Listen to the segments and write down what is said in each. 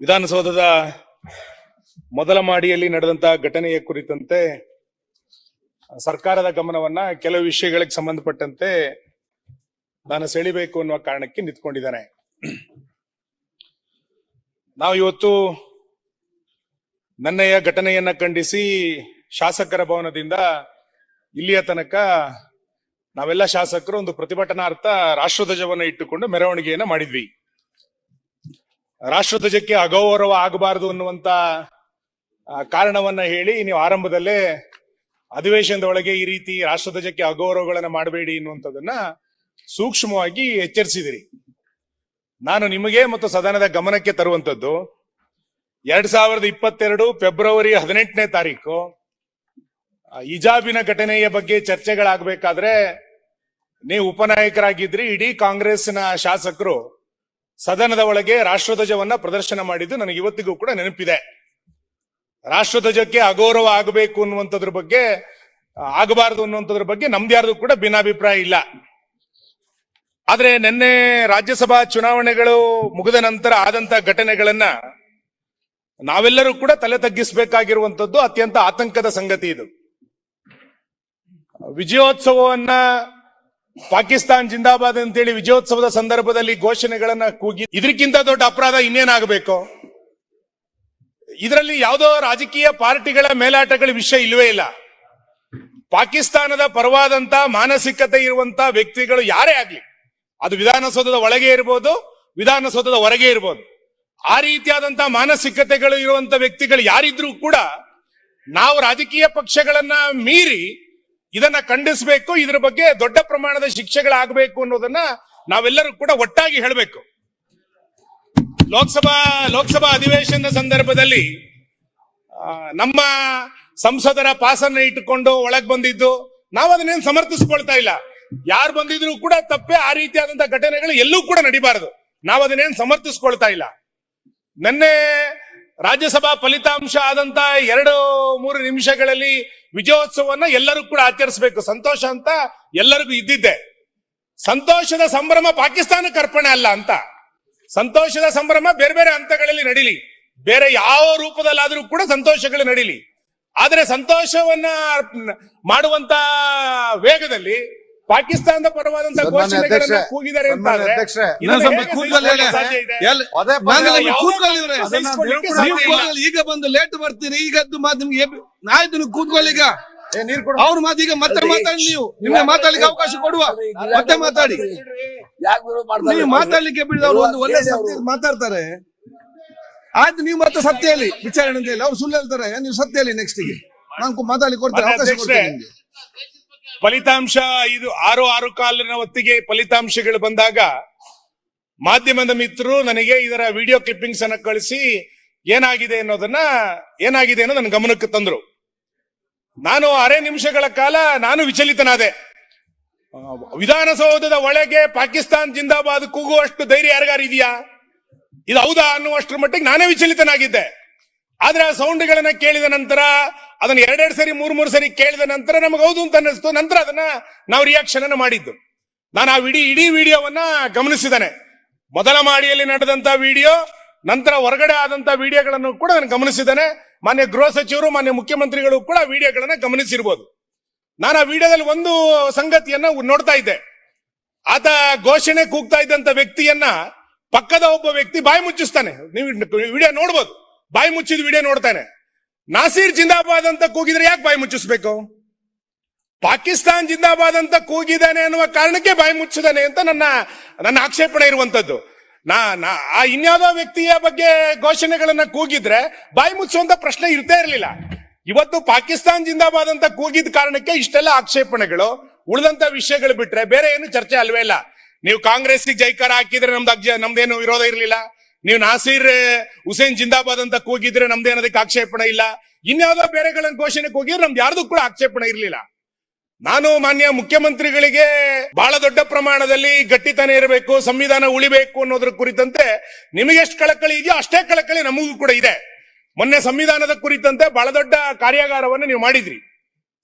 ವಿಧಾನಸೌಧದ ಮೊದಲ ಮಾಡಿಯಲ್ಲಿ ನಡೆದಂತ ಘಟನೆಯ ಕುರಿತಂತೆ ಸರ್ಕಾರದ ಗಮನವನ್ನ ಕೆಲವು ವಿಷಯಗಳಿಗೆ ಸಂಬಂಧಪಟ್ಟಂತೆ ನಾನು ಸೆಳಿಬೇಕು ಅನ್ನುವ ಕಾರಣಕ್ಕೆ ನಿಂತ್ಕೊಂಡಿದ್ದಾನೆ. ನಾವು ಇವತ್ತು ನನ್ನೆಯ ಘಟನೆಯನ್ನ ಖಂಡಿಸಿ ಶಾಸಕರ ಭವನದಿಂದ ಇಲ್ಲಿಯ ತನಕ ನಾವೆಲ್ಲ ಶಾಸಕರು ಒಂದು ಪ್ರತಿಭಟನಾರ್ಥ ರಾಷ್ಟ್ರಧ್ವಜವನ್ನು ಇಟ್ಟುಕೊಂಡು ಮೆರವಣಿಗೆಯನ್ನ ಮಾಡಿದ್ವಿ. ರಾಷ್ಟ್ರಧ್ವಜಕ್ಕೆ ಅಗೌರವ ಆಗಬಾರದು ಅನ್ನುವಂತ ಕಾರಣವನ್ನ ಹೇಳಿ ನೀವು ಆರಂಭದಲ್ಲೇ ಅಧಿವೇಶನದ ಒಳಗೆ ಈ ರೀತಿ ರಾಷ್ಟ್ರಧ್ವಜಕ್ಕೆ ಅಗೌರವಗಳನ್ನ ಮಾಡಬೇಡಿ ಎನ್ನುವಂಥದ್ದನ್ನ ಸೂಕ್ಷ್ಮವಾಗಿ ಎಚ್ಚರಿಸಿದಿರಿ. ನಾನು ನಿಮಗೆ ಮತ್ತು ಸದನದ ಗಮನಕ್ಕೆ ತರುವಂತದ್ದು ಎರಡ್ ಸಾವಿರದ ಇಪ್ಪತ್ತೆರಡು ಫೆಬ್ರವರಿ ಹದಿನೆಂಟನೇ ತಾರೀಕು ಇಜಾಬಿನ ಘಟನೆಯ ಬಗ್ಗೆ ಚರ್ಚೆಗಳಾಗಬೇಕಾದ್ರೆ, ನೀವು ಉಪನಾಯಕರಾಗಿದ್ರಿ, ಇಡೀ ಕಾಂಗ್ರೆಸ್ನ ಶಾಸಕರು ಸದನದ ಒಳಗೆ ರಾಷ್ಟ್ರಧ್ವಜವನ್ನ ಪ್ರದರ್ಶನ ಮಾಡಿದ್ದು ನನಗೆ ಇವತ್ತಿಗೂ ಕೂಡ ನೆನಪಿದೆ. ರಾಷ್ಟ್ರಧ್ವಜಕ್ಕೆ ಅಗೌರವ ಆಗಬೇಕು ಅನ್ನುವಂಥದ್ರ ಬಗ್ಗೆ, ಆಗಬಾರದು ಅನ್ನುವಂಥದ್ರ ಬಗ್ಗೆ ನಮ್ದ್ಯಾರ್ದು ಕೂಡ ಭಿನ್ನಾಭಿಪ್ರಾಯ ಇಲ್ಲ. ಆದ್ರೆ ನಿನ್ನೆ ರಾಜ್ಯಸಭಾ ಚುನಾವಣೆಗಳು ಮುಗಿದ ನಂತರ ಆದಂತ ಘಟನೆಗಳನ್ನ ನಾವೆಲ್ಲರೂ ಕೂಡ ತಲೆ ತಗ್ಗಿಸಬೇಕಾಗಿರುವಂತದ್ದು ಅತ್ಯಂತ ಆತಂಕದ ಸಂಗತಿ ಇದು. ವಿಜಯೋತ್ಸವವನ್ನ ಪಾಕಿಸ್ತಾನ್ ಜಿಂದಾಬಾದ್ ಅಂತೇಳಿ ವಿಜಯೋತ್ಸವದ ಸಂದರ್ಭದಲ್ಲಿ ಘೋಷಣೆಗಳನ್ನ ಕೂಗಿ ಇದಕ್ಕಿಂತ ದೊಡ್ಡ ಅಪರಾಧ ಇನ್ನೇನಾಗಬೇಕು? ಇದರಲ್ಲಿ ಯಾವುದೋ ರಾಜಕೀಯ ಪಾರ್ಟಿಗಳ ಮೇಲಾಟಗಳ ವಿಷಯ ಇಲ್ವೇ ಇಲ್ಲ. ಪಾಕಿಸ್ತಾನದ ಪರವಾದಂತ ಮಾನಸಿಕತೆ ಇರುವಂತ ವ್ಯಕ್ತಿಗಳು ಯಾರೇ ಆಗ್ಲಿ, ಅದು ವಿಧಾನಸೌಧದ ಒಳಗೆ ಇರ್ಬೋದು, ವಿಧಾನಸೌಧದ ಹೊರಗೆ ಇರ್ಬೋದು, ಆ ರೀತಿಯಾದಂತ ಮಾನಸಿಕತೆಗಳು ಇರುವಂತ ವ್ಯಕ್ತಿಗಳು ಯಾರಿದ್ರೂ ಕೂಡ ನಾವು ರಾಜಕೀಯ ಪಕ್ಷಗಳನ್ನ ಮೀರಿ ಇದನ್ನ ಖಂಡಿಸಬೇಕು, ಇದ್ರ ಬಗ್ಗೆ ದೊಡ್ಡ ಪ್ರಮಾಣದ ಶಿಕ್ಷೆಗಳಾಗಬೇಕು ಅನ್ನೋದನ್ನ ನಾವೆಲ್ಲರೂ ಕೂಡ ಒಟ್ಟಾಗಿ ಹೇಳಬೇಕು. ಲೋಕಸಭಾ ಲೋಕಸಭಾ ಅಧಿವೇಶನದ ಸಂದರ್ಭದಲ್ಲಿ ನಮ್ಮ ಸಂಸದರ ಪಾಸನ್ನ ಇಟ್ಟುಕೊಂಡು ಒಳಗ್ ಬಂದಿದ್ದು ನಾವು ಅದನ್ನೇನು ಸಮರ್ಥಿಸ್ಕೊಳ್ತಾ ಇಲ್ಲ. ಯಾರು ಬಂದಿದ್ರು ಕೂಡ ತಪ್ಪೆ ಆ ರೀತಿಯಾದಂತಹ ಘಟನೆಗಳು ಎಲ್ಲೂ ಕೂಡ ನಡಿಬಾರದು. ನಾವು ಅದನ್ನೇನು ಸಮರ್ಥಿಸ್ಕೊಳ್ತಾ ಇಲ್ಲ. ನಿನ್ನೆ ರಾಜ್ಯಸಭಾ ಫಲಿತಾಂಶ ಆದಂತ ಎರಡು, ಮೂರು ನಿಮಿಷಗಳಲ್ಲಿ ವಿಜಯೋತ್ಸವವನ್ನ ಎಲ್ಲರೂ ಕೂಡ ಆಚರಿಸಬೇಕು. ಸಂತೋಷ ಅಂತ ಎಲ್ಲರಿಗೂ ಇದ್ದಿದ್ದೆ. ಸಂತೋಷದ ಸಂಭ್ರಮ ಪಾಕಿಸ್ತಾನಕ್ಕೆ ಅರ್ಪಣೆ ಅಲ್ಲ ಅಂತ. ಸಂತೋಷದ ಸಂಭ್ರಮ ಬೇರೆ ಬೇರೆ ಹಂತಗಳಲ್ಲಿ ನಡೀಲಿ. ಬೇರೆ ಯಾವ ರೂಪದಲ್ಲಾದ್ರೂ ಕೂಡ ಸಂತೋಷಗಳು ನಡೀಲಿ. ಆದರೆ ಸಂತೋಷವನ್ನ ಮಾಡುವಂತ ವೇಗದಲ್ಲಿ ಪಾಕಿಸ್ತಾನದ ಪರವಾದಂತ ಘೋಷಣೆಗಳನ್ನು ಕೂಗಿದ್ದಾರೆ ಅಂತ. ಸಾಧ್ಯ ಇದೆ? ಈಗ ಬಂದು ಲೇಟ್ ಬರ್ತೀರಿ ಈಗದ್ದು ಮಾತು ನಿಮ್ಗೆ ಎಬ್- ಆಯ್ತು ನೀವು ಕೂತ್ಕೊಳ್ಳಿ ಏ, ನೀರ್ ಕೊಡು. ಅವ್ರ ಮಾತು ಈಗ ಮತ್ತೆ ಮಾತಾಡಿ ನೀವು. ನಿಮ್ಗೆ ಮಾತಾಡ್ಲಿಕ್ಕೆ ಅವಕಾಶ ಕೊಡುವ. ಮತ್ತೆ ಮಾತಾಡಿ. ಯಾಕೆ ವಿರೋಧ ಮಾಡ್ತಾರೆ? ನೀವು ಮಾತಾಡ್ಲಿಕ್ಕೆ ಬಿಡಿದವ್ರು ಒಂದು ಒಳ್ಳೆ ಸತ್ಯ ಮಾತಾಡ್ತಾರೆ. ಆಯ್ತು ನೀವು ಮತ್ತೆ ಸತ್ಯ ಹೇಳಿ ವಿಚಾರಣೆ ಅಂತ ಹೇಳಿ ಅವ್ರು ಸುಳ್ಳು ಹೇಳ್ತಾರೆ. ನೀವು ಸತ್ಯ ಹೇಳಿ ನೆಕ್ಸ್ಟ್ಗೆ. ನಾನು ಮಾತಾಡ್ಲಿಕ್ಕೆ ಕೊಡ್ತೇನೆ ಮಾನ್ಯ ಅವಕಾಶ ಕೊಡ್ತೇನೆ ಫಲಿತಾಂಶ ಇದು ಆರು ಆರು ಕಾಲಿನ ಹೊತ್ತಿಗೆ ಫಲಿತಾಂಶಗಳು ಬಂದಾಗ ಮಾಧ್ಯಮದ ಮಿತ್ರರು ನನಗೆ ಇದರ ವಿಡಿಯೋ ಕ್ಲಿಪ್ಪಿಂಗ್ಸ್ ಅನ್ನ ಕಳಿಸಿ ಏನಾಗಿದೆ ಅನ್ನೋದನ್ನ ಏನಾಗಿದೆ ಅನ್ನೋ ನನ್ನ ಗಮನಕ್ಕೆ ತಂದ್ರು. ನಾನು ಅರೆ ನಿಮಿಷಗಳ ಕಾಲ ನಾನು ವಿಚಲಿತನಾದೆ. ವಿಧಾನಸೌಧದ ಒಳಗೆ ಪಾಕಿಸ್ತಾನ್ ಜಿಂದಾಬಾದ್ ಕೂಗುವಷ್ಟು ಧೈರ್ಯ ಯಾರಿಗಾರು ಇದೆಯಾ? ಇದು ಹೌದಾ ಅನ್ನುವಷ್ಟರ ಮಟ್ಟಿಗೆ ನಾನೇ ವಿಚಲಿತನಾಗಿದ್ದೆ. ಆದ್ರೆ ಆ ಸೌಂಡ್ಗಳನ್ನ ಕೇಳಿದ ನಂತರ, ಅದನ್ನ ಎರಡೆರಡು ಸರಿ, ಮೂರ್, ಮೂರು ಸರಿ ಕೇಳಿದ ನಂತರ ನಮಗೆ ಹೌದು ಅಂತ ಅನ್ನಿಸ್ತು. ನಂತರ ಅದನ್ನ ನಾವು ರಿಯಾಕ್ಷನ್ ಅನ್ನ ಮಾಡಿದ್ದು. ನಾನು ಆ ವಿಡಿ ಇಡೀ ವಿಡಿಯೋವನ್ನ ಗಮನಿಸಿದ್ದೇನೆ. ಮೊದಲ ಮಾಡಿಯಲ್ಲಿ ನಡೆದಂತ ವಿಡಿಯೋ ನಂತರ ಹೊರಗಡೆ ಆದಂತಹ ವಿಡಿಯೋಗಳನ್ನು ಕೂಡ ನಾನು ಗಮನಿಸಿದ್ದೇನೆ. ಮಾನ್ಯ ಗೃಹ ಸಚಿವರು, ಮಾನ್ಯ ಮುಖ್ಯಮಂತ್ರಿಗಳು ಕೂಡ ವಿಡಿಯೋಗಳನ್ನ ಗಮನಿಸಿರ್ಬೋದು. ನಾನು ಆ ವಿಡಿಯೋದಲ್ಲಿ ಒಂದು ಸಂಗತಿಯನ್ನ ನೋಡ್ತಾ ಇದ್ದೆ. ಆತ ಘೋಷಣೆ ಕೂಗ್ತಾ ಇದ್ದಂತ ವ್ಯಕ್ತಿಯನ್ನ ಪಕ್ಕದ ಒಬ್ಬ ವ್ಯಕ್ತಿ ಬಾಯಿ ಮುಚ್ಚಿಸ್ತಾನೆ. ನೀವು ವಿಡಿಯೋ ನೋಡ್ಬೋದು. ಬಾಯಿ ಮುಚ್ಚಿದ ವಿಡಿಯೋ ನೋಡ್ತಾನೆ. ನಾಸೀರ್ ಜಿಂದಾಬಾದ್ ಅಂತ ಕೂಗಿದ್ರೆ ಯಾಕೆ ಬಾಯಿ ಮುಚ್ಚಿಸ್ಬೇಕು? ಪಾಕಿಸ್ತಾನ್ ಜಿಂದಾಬಾದ್ ಅಂತ ಕೂಗಿದ್ದಾನೆ ಅನ್ನುವ ಕಾರಣಕ್ಕೆ ಬಾಯಿ ಮುಚ್ಚಿದಾನೆ ಅಂತ ನನ್ನ ನನ್ನ ಆಕ್ಷೇಪಣೆ ಇರುವಂತದ್ದು. ನಾ ನಾ, ಆ ಇನ್ಯಾವುದೋ ವ್ಯಕ್ತಿಯ ಬಗ್ಗೆ ಘೋಷಣೆಗಳನ್ನ ಕೂಗಿದ್ರೆ ಬಾಯಿ ಮುಚ್ಚುವಂತ ಪ್ರಶ್ನೆ ಇರ್ತೇ ಇರಲಿಲ್ಲ. ಇವತ್ತು ಪಾಕಿಸ್ತಾನ್ ಜಿಂದಾಬಾದ್ ಅಂತ ಕೂಗಿದ ಕಾರಣಕ್ಕೆ ಇಷ್ಟೆಲ್ಲ ಆಕ್ಷೇಪಣೆಗಳು, ಉಳಿದಂತ ವಿಷಯಗಳು ಬಿಟ್ರೆ ಬೇರೆ ಏನು ಚರ್ಚೆ ಅಲ್ವೇ ಇಲ್ಲ. ನೀವು ಕಾಂಗ್ರೆಸ್ಗೆ ಜೈಕಾರ ಹಾಕಿದ್ರೆ ನಮ್ದು ಅಜ್ಜ ನಮ್ದೇನು ವಿರೋಧ ಇರಲಿಲ್ಲ. ನೀವು ನಾಸೀರ್, ಹುಸೇನ್ ಜಿಂದಾಬಾದ್ ಅಂತ ಕೂಗಿದ್ರೆ ನಮ್ದೇನದಕ್ಕೆ ಆಕ್ಷೇಪಣೆ ಇಲ್ಲ. ಇನ್ಯಾವುದೋ ಬೇರೆಗಳನ್ನ ಘೋಷಣೆ ಕೂಗಿದ್ರೆ ನಮ್ದು ಯಾರ್ದು ಕೂಡ ಆಕ್ಷೇಪಣೆ ಇರಲಿಲ್ಲ. ನಾನು ಮಾನ್ಯ ಮುಖ್ಯಮಂತ್ರಿಗಳಿಗೆ ಬಹಳ ದೊಡ್ಡ ಪ್ರಮಾಣದಲ್ಲಿ ಗಟ್ಟಿತನ ಇರಬೇಕು ಸಂವಿಧಾನ ಉಳಿಬೇಕು ಅನ್ನೋದ್ರ ಕುರಿತಂತೆ ನಿಮಗೆ ಎಷ್ಟು ಕಳಕಳಿ ಇದೆಯೋ ಅಷ್ಟೇ ಕಳಕಳಿ ನಮಗೂ ಕೂಡ ಇದೆ. ಮೊನ್ನೆ ಸಂವಿಧಾನದ ಕುರಿತಂತೆ ಬಹಳ ದೊಡ್ಡ ಕಾರ್ಯಾಗಾರವನ್ನು ನೀವು ಮಾಡಿದ್ರಿ.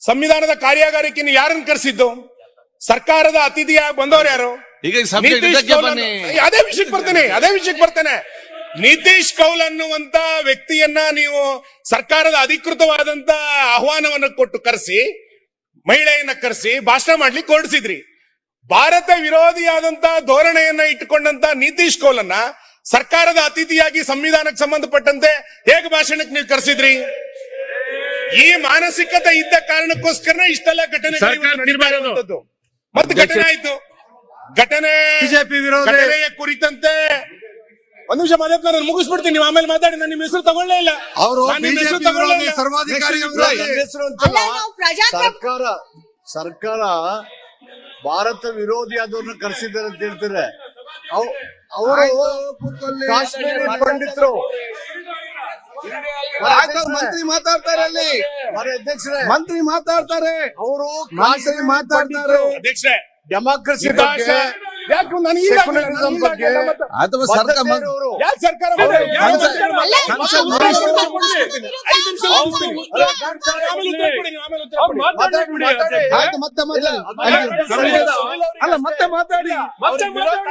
ಸಂವಿಧಾನದ ಕಾರ್ಯಾಗಾರಕ್ಕೆ ನೀವು ಯಾರನ್ನು ಕರೆಸಿದ್ದು? ಸರ್ಕಾರದ ಅತಿಥಿಯಾಗಿ ಬಂದವರು ಯಾರು? ಅದೇ ವಿಷಯಕ್ಕೆ ಬರ್ತೇನೆ ಅದೇ ವಿಷಯಕ್ಕೆ ಬರ್ತೇನೆ. ನಿತೀಶ್ ಕೌಲ್ ಅನ್ನುವಂತ ವ್ಯಕ್ತಿಯನ್ನ ನೀವು ಸರ್ಕಾರದ ಅಧಿಕೃತವಾದಂತ ಆಹ್ವಾನವನ್ನು ಕೊಟ್ಟು ಕರೆಸಿ ಮಹಿಳೆಯನ್ನ ಕರೆಸಿ ಭಾಷಣ ಮಾಡ್ಲಿಕ್ಕೆ ಹೊರಡಿಸಿದ್ರಿ. ಭಾರತ ವಿರೋಧಿಯಾದಂತ ಧೋರಣೆಯನ್ನ ಇಟ್ಟುಕೊಂಡಂತ ನಿತೀಶ್ ಕೋಲನ್ನ ಸರ್ಕಾರದ ಅತಿಥಿಯಾಗಿ ಸಂವಿಧಾನಕ್ಕೆ ಸಂಬಂಧಪಟ್ಟಂತೆ ಹೇಗೆ ಭಾಷಣಕ್ಕೆ ನೀವು ಕರೆಸಿದ್ರಿ? ಈ ಮಾನಸಿಕತೆ ಇದ್ದ ಕಾರಣಕ್ಕೋಸ್ಕರ ಇಷ್ಟೆಲ್ಲ ಘಟನೆ. ಮತ್ತೆ ಘಟನೆ ಆಯ್ತು. ಘಟನೆ ಬಿಜೆಪಿ ವಿರೋಧ ಕುರಿತಂತೆ ಒಂದ್ ನಿಮಿಷ ಮಾತಾಡ್ತಾ ನಾನು ಮುಗಿಸ್ಬಿಡ್ತೀನಿ ನೀವು ಆಮೇಲೆ ಮಾತಾಡಿ ನಾನು ನಿಮ್ಮ ಹೆಸರು ತಗೊಳ್ಳೇ ಇಲ್ಲ. ಅವರು ನಾನು ನಿಮ್ಮ ಹೆಸರು ಬಿಜೆಪಿ ತಗೊಳ್ಳೇ ವಿರೋಧಿ ಇಲ್ಲ. ಸರ್ವಾಧಿಕಾರಿ Next ವಿರೋಧಿ. ನನ್ನ ಹೆಸರು ಅಲ್ಲ ನಾವು ಸರ್ಕಾರ ಸರ್ಕಾರ ಭಾರತ ವಿರೋಧಿ ಅದನ್ನ ಕರೆಸಿದ್ದಾರೆ ಅಂತ ಹೇಳ್ತಾರೆ. ಅವರು ಕಾಶ್ಮೀರ. ಕಾಶ್ಮೀರಿ ಪಂಡಿತರು. ಆಯ್ತು, ಮಂತ್ರಿ ಮಾತಾಡ್ತಾರೆ ಅಲ್ಲಿ? ಅಧ್ಯಕ್ಷರೇ. ಮಂತ್ರಿ ಮಾತಾಡ್ತಾರೆ. ಅವರು ಮಂತ್ರಿ ಮಾತಾಡ್ತಾರೆ. ಅಧ್ಯಕ್ಷರೇ. ಡೆಮಾಕ್ರಸಿ ನಿತಾಶ, ಯಾಕೆ ನಾನು ಈಗ ಬಗ್ಗೆ ಅಥವಾ ಸರ್ಕಾರ ಯಾಕೆ ಸರ್ಕಾರ ಮಾಡಿದೆ? ಸರ್ಕಾರ ಅಲ್ಲ, ಕನ್ಸ- ನಾವು ಕನ್ಸ- ಐದು ನಿಮಿಷ ಮುಗಿಸ್ತೀನಿ. ಆಮೇಲೆ ಉತ್ತರ ಕೊಡಿ, ಆಮೇಲೆ ಉತ್ತರ ಕೊಡಿ. ಮಾತಾಡಿ, ಮಾತಾಡಿ. ಆಯ್ತು ಮತ್ತೆ ಮಾತಾಡಿ. ಅಲ್ಲ ಮತ್ತೆ ಮಾತಾಡಿ.